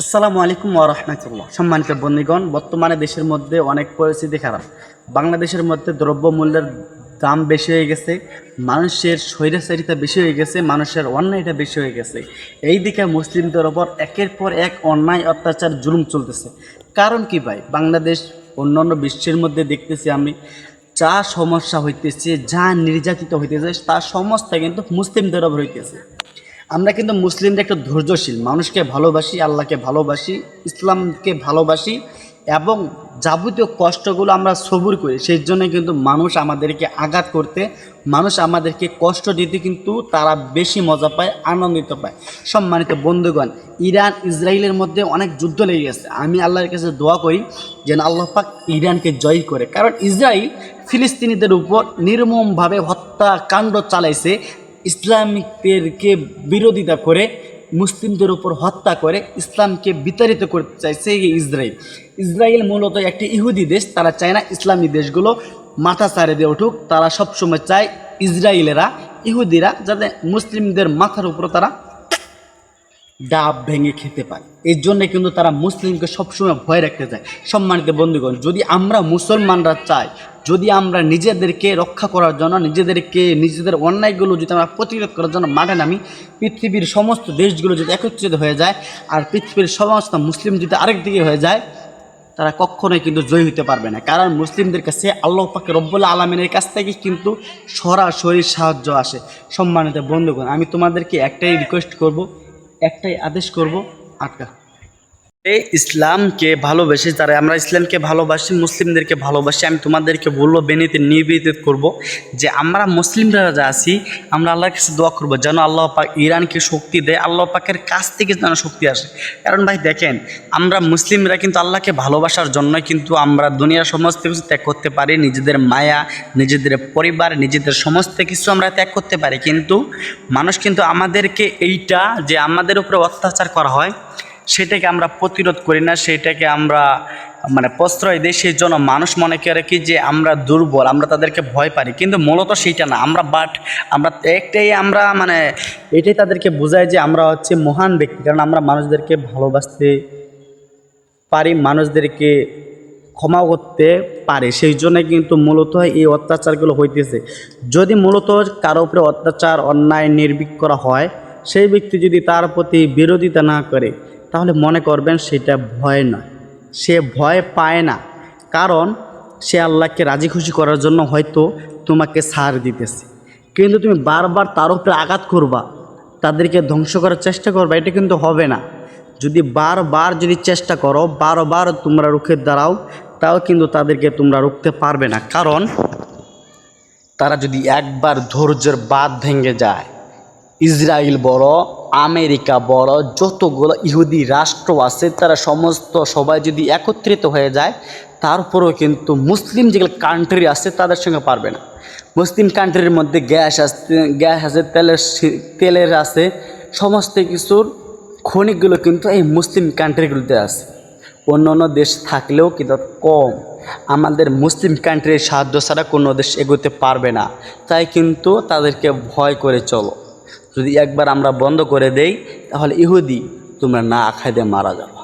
আসসালামু আলাইকুম ওরহমতুল্লাহ সম্মানিত বন্ধুগণ, বর্তমানে দেশের মধ্যে অনেক পরিস্থিতি খারাপ। বাংলাদেশের মধ্যে দ্রব্যমূল্যের দাম বেশি হয়ে গেছে, মানুষের স্বৈরাচারিতা বেশি হয়ে গেছে, মানুষের অন্যায়টা বেশি হয়ে গেছে। এই দিকে মুসলিমদের ওপর একের পর এক অন্যায়, অত্যাচার, জুলুম চলতেছে। কারণ কি ভাই? বাংলাদেশ অন্যান্য বিশ্বের মধ্যে দেখতেছি আমি, যা সমস্যা হইতেছে, যা নির্যাতিত হইতেছে, তার সমস্যা কিন্তু মুসলিমদের ওপর হইতেছে। আমরা কিন্তু মুসলিমরা একটু ধৈর্যশীল, মানুষকে ভালোবাসি, আল্লাহকে ভালোবাসি, ইসলামকে ভালোবাসি এবং যাবতীয় কষ্টগুলো আমরা সবুর করি। সেই জন্য কিন্তু মানুষ আমাদেরকে আঘাত করতে, মানুষ আমাদেরকে কষ্ট দিতে কিন্তু তারা বেশি মজা পায়, আনন্দিত পায়। সম্মানিত বন্ধুগণ, ইরান ইসরায়েলের মধ্যে অনেক যুদ্ধ লেগে গেছে। আমি আল্লাহর কাছে দোয়া করি যেন আল্লাহ পাক ইরানকে জয় করে। কারণ ইসরায়েল ফিলিস্তিনিদের উপর নির্মমভাবে হত্যাকাণ্ড চালাইছে ইসলামিকদেরকে বিরোধিতা করে, মুসলিমদের উপর হত্যা করে, ইসলামকে বিতাড়িত করতে চায় সেই ইসরায়েল। ইসরায়েল মূলত একটি ইহুদি দেশ, তারা চায় না ইসলামী দেশগুলো মাথা সারে দিয়ে উঠুক। তারা সবসময় চায় ইসরায়েলেরা, ইহুদিরা, যাতে মুসলিমদের মাথার উপর তারা ডাব ভেঙে খেতে পারে। এর জন্য কিন্তু তারা মুসলিমকে সবসময় ভয় রাখতে চায় সম্মানিত বন্ধুগণ, যদি আমরা মুসলমানরা চাই, যদি আমরা নিজেদেরকে রক্ষা করার জন্য, নিজেদেরকে নিজেদের অন্যায়গুলো যদি আমরা প্রতিরোধ করার জন্য মাঠে নামি, পৃথিবীর সমস্ত দেশগুলো যদি একত্রিত হয়ে যায় আর পৃথিবীর সমস্ত মুসলিম যদি আরেক দিকে হয়ে যায়, তারা কখনোই কিন্তু জয় হতে পারবে না। কারণ মুসলিমদের কাছে আল্লাহ পাকে রব্বুল আলমিনের কাছ থেকে কিন্তু সরাসরি সাহায্য আসে। সম্মানিত বন্ধুগণ, আমি তোমাদেরকে একটাই রিকোয়েস্ট করব একটাই আদেশ করব আটকা। এই ইসলামকে ভালোবেসে তারা আমরা ইসলামকে ভালোবাসি, মুসলিমদেরকে ভালোবাসি, আমি তোমাদেরকে বলব, বেনিতে নিবেদিত করব যে আমরা মুসলিমরা যা আছি, আমরা আল্লাহর কাছে দোয়া করব যেন আল্লাহ পাক ইরানকে শক্তি দেয়, আল্লাহ পাকের কাছ থেকে যেন শক্তি আসে। কারণ ভাই দেখেন, আমরা মুসলিমরা কিন্তু আল্লাহকে ভালোবাসার জন্য কিন্তু আমরা দুনিয়ার সমস্ত কিছু ত্যাগ করতে পারি, নিজেদের মায়া, নিজেদের পরিবার, নিজেদের সমস্ত কিছু আমরা ত্যাগ করতে পারি। কিন্তু মানুষ কিন্তু আমাদেরকে এইটা যে আমাদের উপরে অত্যাচার করা হয় সেটাকে আমরা প্রতিরোধ করি না, সেটাকে আমরা মানে প্রশ্রয় দিই। সেই জন্য মানুষ মনে করে কি যে আমরা দুর্বল, আমরা তাদেরকে ভয় পারি। কিন্তু মূলত সেইটা না। আমরা বাট, আমরা একটাই আমরা মানে এটাই তাদেরকে বোঝায় যে আমরা হচ্ছে মহান ব্যক্তি। কারণ আমরা মানুষদেরকে ভালোবাসতে পারি, মানুষদেরকে ক্ষমা করতে পারে। সেই জন্য কিন্তু মূলত এই অত্যাচারগুলো হইতেছে। যদি মূলত কারও উপরে অত্যাচার, অন্যায়, নির্ভীক করা হয়, সেই ব্যক্তি যদি তার প্রতি বিরোধিতা না করে তাহলে মনে করবেন সেটা ভয় নয়। সে ভয় পায় না। কারণ সে আল্লাহকে রাজি খুশি করার জন্য হয়তো তোমাকে সার দিতেছে। কিন্তু তুমি বারবার তার উপরে আঘাত করবা, তাদেরকে ধ্বংস করার চেষ্টা করবা, এটা কিন্তু হবে না। যদি বারবার যদি চেষ্টা করো, বারবার তোমরা রুখে দাঁড়াও, তাও কিন্তু তাদেরকে তোমরা রুখতে পারবে না। কারণ তারা যদি একবার ধৈর্যের বাদ ভেঙে যায় ইসরায়েল বড় আমেরিকা বড় যতগুলো ইহুদি রাষ্ট্র আছে, তারা সমস্ত সবাই যদি একত্রিত হয়ে যায়, তারপরেও কিন্তু মুসলিম যেগুলো কান্ট্রি আছে, তাদের সঙ্গে পারবে না। মুসলিম কান্ট্রির মধ্যে গ্যাস আছে গ্যাস আছে, তেলের তেলের আছে, সমস্ত কিছুর খনিকগুলো কিন্তু এই মুসলিম কান্ট্রিগুলোতে আছে। অন্য অন্য দেশ থাকলেও কিন্তু কম। আমাদের মুসলিম কান্ট্রির সাহায্য ছাড়া কোনো দেশ এগোতে পারবে না। তাই কিন্তু তাদেরকে ভয় করে চলো। যদি একবার আমরা বন্ধ করে দেই তাহলে ইহুদি তোমরা না খাইতে মারা যাও